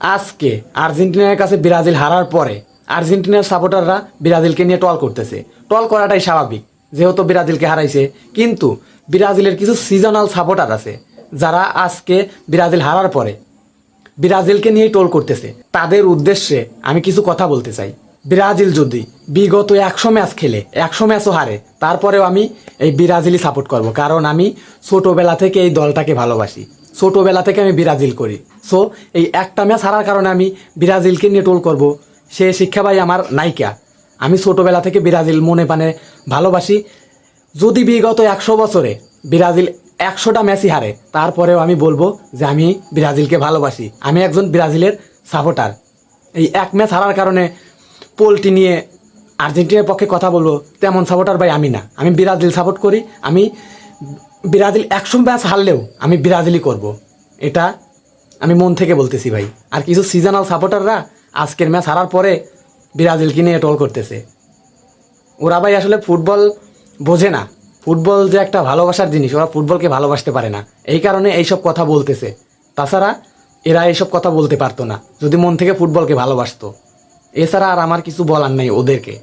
আজকে আর্জেন্টিনার কাছে ব্রাজিল হারার পরে আর্জেন্টিনার সাপোর্টাররা ব্রাজিলকে নিয়ে টল করতেছে। টল করাটাই স্বাভাবিক, যেহেতু ব্রাজিলকে হারাইছে। কিন্তু ব্রাজিলের কিছু সিজনাল সাপোর্টার আছে, যারা আজকে ব্রাজিল হারার পরে ব্রাজিলকে নিয়ে টোল করতেছে। তাদের উদ্দেশ্যে আমি কিছু কথা বলতে চাই। ব্রাজিল যদি বিগত একশো ম্যাচ খেলে, একশো ম্যাচও হারে, তারপরেও আমি এই ব্রাজিলই সাপোর্ট করব। কারণ আমি ছোটোবেলা থেকে এই দলটাকে ভালোবাসি। ছোটোবেলা থেকে আমি ব্রাজিল করি। সো এই একটা ম্যাচ হারার কারণে আমি ব্রাজিলকে নিয়ে টোল করব। সে শিক্ষা ভাই আমার নায়িকা। আমি ছোটোবেলা থেকে ব্রাজিল মনে পানে ভালোবাসি। যদি বিগত একশো বছরে ব্রাজিল একশোটা ম্যাচই হারে, তারপরেও আমি বলব যে আমি ব্রাজিলকে ভালোবাসি। আমি একজন ব্রাজিলের সাপোর্টার এই এক ম্যাচ হারার কারণে পোলটি নিয়ে আর্জেন্টিনার পক্ষে কথা বলব, তেমন সাপোর্টার ভাই আমি না। আমি ব্রাজিল সাপোর্ট করি। আমি ব্রাজিল একশো ম্যাচ হারলেও আমি ব্রাজিলই করব। এটা আমি মন থেকে বলতেছি ভাই। আর কিছু সিজনাল সাপোর্টাররা আজকের ম্যাচ হারার পরে ব্রাজিলকে নিয়ে টল করতেছে। ওরা ভাই আসলে ফুটবল বোঝে না। ফুটবল যে একটা ভালোবাসার জিনিস, ওরা ফুটবলকে ভালোবাসতে পারে না। এই কারণে এইসব কথা বলতেছে। তাছাড়া এরা এইসব কথা বলতে পারতো না, যদি মন থেকে ফুটবলকে ভালোবাসতো। এছাড়া আর আমার কিছু বলার নেই ওদেরকে।